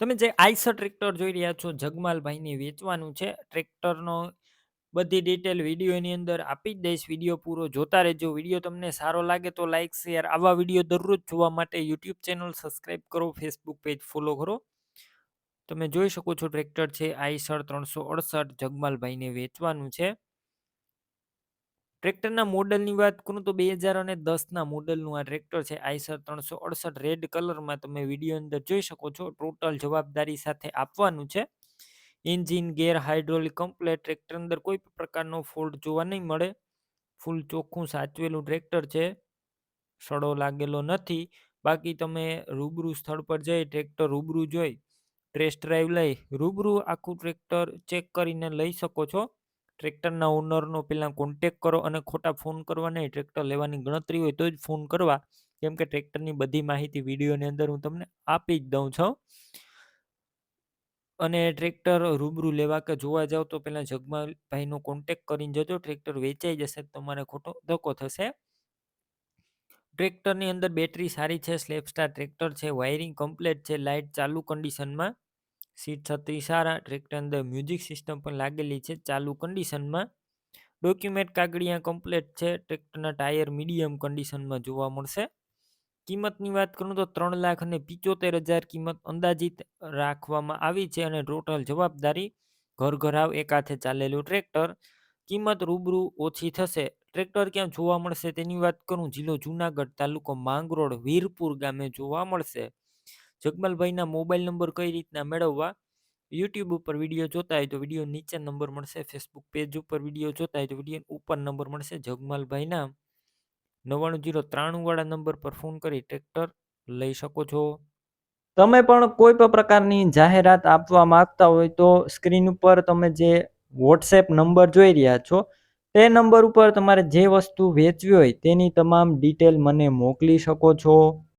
તમે જે Eicher tractor જોઈ રહ્યા છો જગમાલભાઈને વેચવાનું છે. ટ્રેક્ટરનો બધી ડિટેલ વિડીયોની અંદર આપી જ દઈશ. વીડિયો પૂરો જોતા રહેજો. વીડિયો તમને સારો લાગે તો લાઈક, શેર આવા વીડિયો દરરોજ જોવા માટે યુટ્યુબ ચેનલ સબસ્ક્રાઈબ કરો, ફેસબુક પેજ ફોલો કરો. તમે જોઈ શકો છો ટ્રેક્ટર છે આઈસર ત્રણસો અડસઠ જગમાલભાઈને વેચવાનું છે. ટ્રેક્ટરના મોડલની વાત કરું તો બે હજાર અને દસના મોડલનું આ ટ્રેક્ટર છે, આઈસર ત્રણસો અડસઠ રેડ કલરમાં તમે વીડિયો અંદર જોઈ શકો છો. ટોટલ જવાબદારી સાથે આપવાનું છે. Engine, gear hydraulic complete tractor અંદર કોઈ પ્રકારનો ફોલ્ટ જોવા નહીં મળે. ફૂલ ચોખ્ખું સાચવેલું ટ્રેક્ટર છે. સડો લાગેલો નથી. બાકી તમે રૂબરૂ સ્થળ પર જઈ ટ્રેક્ટર રૂબરૂ જોઈ, ટેસ્ટ ડ્રાઈવ લઈ રૂબરૂ આખું ટ્રેક્ટર ચેક કરીને લઈ શકો છો. ટ્રેક્ટરના ઓનરનો પહેલાં કોન્ટેક કરો અને ખોટા ફોન કરવા નહીં, ટ્રેક્ટર લેવાની ગણતરી હોય તો જ ફોન કરવા. કેમ કે ટ્રેક્ટરની બધી માહિતી વિડીયોની અંદર હું તમને આપી જ દઉં છું. અને ટ્રેક્ટર રૂબરૂ લેવા કે જોવા જાવ તો પહેલાં જગમાલભાઈનો કોન્ટેક કરીને જજો, ટ્રેક્ટર વેચાઈ જશે તમારે ખોટો ધક્કો થશે. ટ્રેક્ટરની અંદર બેટરી સારી છે સ્લેપસ્ટાર ટ્રેક્ટર છે વાયરિંગ કમ્પ્લેટ છે લાઇટ ચાલુ કન્ડિશનમાં સીટ છત્રી સારા ટ્રેક્ટર અંદર મ્યુઝિક સિસ્ટમ પણ લાગેલી છે. ચાલુ કન્ડિશનમાં ડોક્યુમેન્ટ કાગળિયા કમ્પ્લેટ છે. ટ્રેક્ટરના ટાયર મીડિયમ કન્ડિશનમાં જોવા મળશે. કિંમતની વાત કરું તો ત્રણ લાખ અને પિચોતેર હજાર કિંમત અંદાજિત રાખવામાં આવી છે અને ટોટલ જવાબદારી ઘર ઘરાવ એક હાથે ચાલેલું ટ્રેક્ટર. કિંમત રૂબરૂ ઓછી થશે. ટ્રેક્ટર ક્યાં જોવા મળશે તેની વાત કરું. જિલ્લો જુનાગઢ તાલુકો માંગરોળ, વીરપુર ગામે જોવા મળશે. જગમલભાઈના મોબાઈલ નંબર કઈ રીતના મેળવવા? યુટ્યુબ ઉપર વીડિયો જોતા હોય તો વીડિયો નીચે નંબર મળશે, ફેસબુક પેજ ઉપર વીડિયો જોતા હોય તો વીડિયો ઉપર નંબર મળશે. જગમલભાઈના નવ્વાણું જીરો ત્રાણુંવાળા નંબર પર ફોન કરી ટ્રેક્ટર લઈ શકો છો. તમે પણ કોઈ પણ પ્રકારની જાહેરાત આપવા માંગતા હોય તો સ્ક્રીન ઉપર તમે જે વોટ્સએપ નંબર જોઈ રહ્યા છો, તે નંબર ઉપર તમારે જે વસ્તુ વેચવી હોય તેની તમામ ડિટેલ મને મોકલી શકો છો.